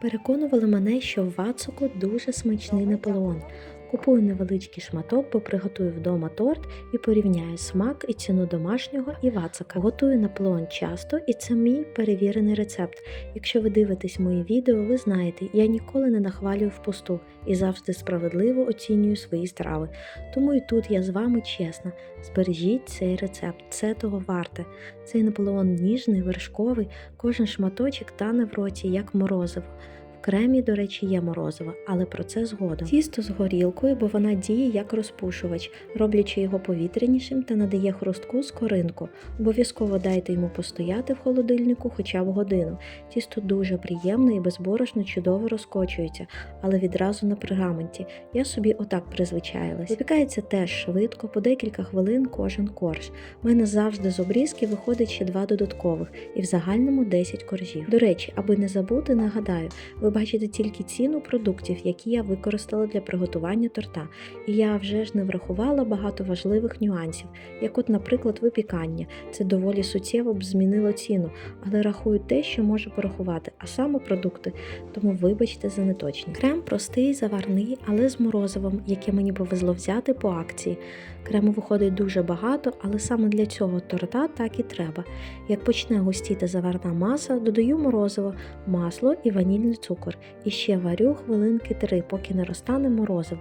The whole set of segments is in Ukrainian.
Переконували мене, що в Вацуку дуже смачний Наполеон. Купую невеличкий шматок, бо приготую вдома торт і порівняю смак і ціну домашнього і вацака. Готую Наполеон часто, і це мій перевірений рецепт. Якщо ви дивитесь мої відео, ви знаєте, я ніколи не нахвалюю впусту і завжди справедливо оцінюю свої страви. Тому і тут я з вами чесна. Збережіть цей рецепт, це того варте. Цей Наполеон ніжний, вершковий, кожен шматочок тане в роті, як морозиво. Кремі, до речі, є морозиво, але про це згодом. Тісто з горілкою, бо вона діє як розпушувач, роблячи його повітрянішим та надає хрустку скоринку. Обов'язково дайте йому постояти в холодильнику хоча б годину. Тісто дуже приємне і безборошно чудово розкочується, але відразу на пергаменті. Я собі отак призвичаїлась. Випікається теж швидко, по декілька хвилин кожен корж. У мене завжди з обрізки виходить ще два додаткових, і в загальному 10 коржів. До речі, аби не забути, нагадаю, ви бачите тільки ціну продуктів, які я використала для приготування торта. І я вже ж не врахувала багато важливих нюансів, як от, наприклад, випікання. Це доволі суттєво б змінило ціну, але рахую те, що можу порахувати, а саме продукти, тому вибачте за неточність. Крем простий, заварний, але з морозивом, яке мені повезло взяти по акції. Крему виходить дуже багато, але саме для цього торта так і треба. Як почне густіти заварна маса, додаю морозиво, масло і ванільний цукор. І ще варю хвилинки три, поки не розтане морозиво.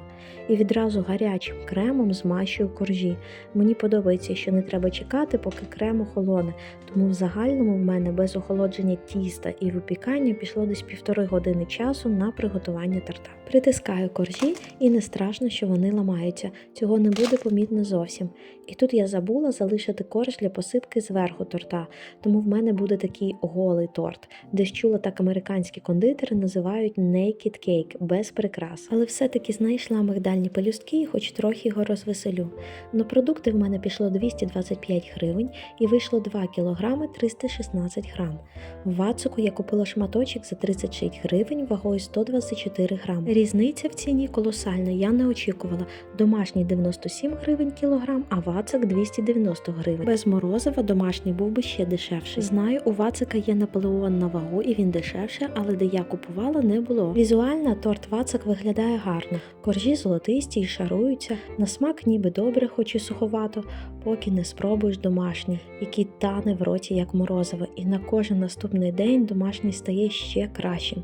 І відразу гарячим кремом змащую коржі. Мені подобається, що не треба чекати, поки крем охолоне, тому в загальному в мене без охолодження тіста і випікання пішло десь півтори години часу на приготування торта. Притискаю коржі і не страшно, що вони ламаються. Цього не буде помітно зовсім. І тут я забула залишити корж для посипки зверху торта, тому в мене буде такий голий торт, де чула так американські кондитери називають naked cake, без прикрас. Але все-таки знайшла мигдальні пелюстки і хоч трохи його розвеселю. На продукти в мене пішло 225 гривень і вийшло 2 кг 316 грам. В Вацуку я купила шматочок за 36 гривень вагою 124 грам. Різниця в ціні колосальна, я не очікувала. Домашній 97 гривень кілограм, а Вацик 290 гривень. Без морозива домашній був би ще дешевший. Знаю, у Вацика є Наполеон на вагу і він дешевше, але де я купувала, не було. Візуально торт Вацик виглядає гарно. Коржі золотисті і шаруються. На смак ніби добре, хоч і суховато, поки не спробуєш домашній, який тане в роті як морозиво, і на кожен наступний день домашній стає ще кращим.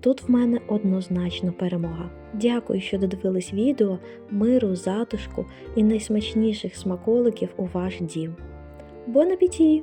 Тут в мене однозначно перемога. Дякую, що додивились відео, миру, затишку і найсмачніших смаколиків у ваш дім. Бон апеті!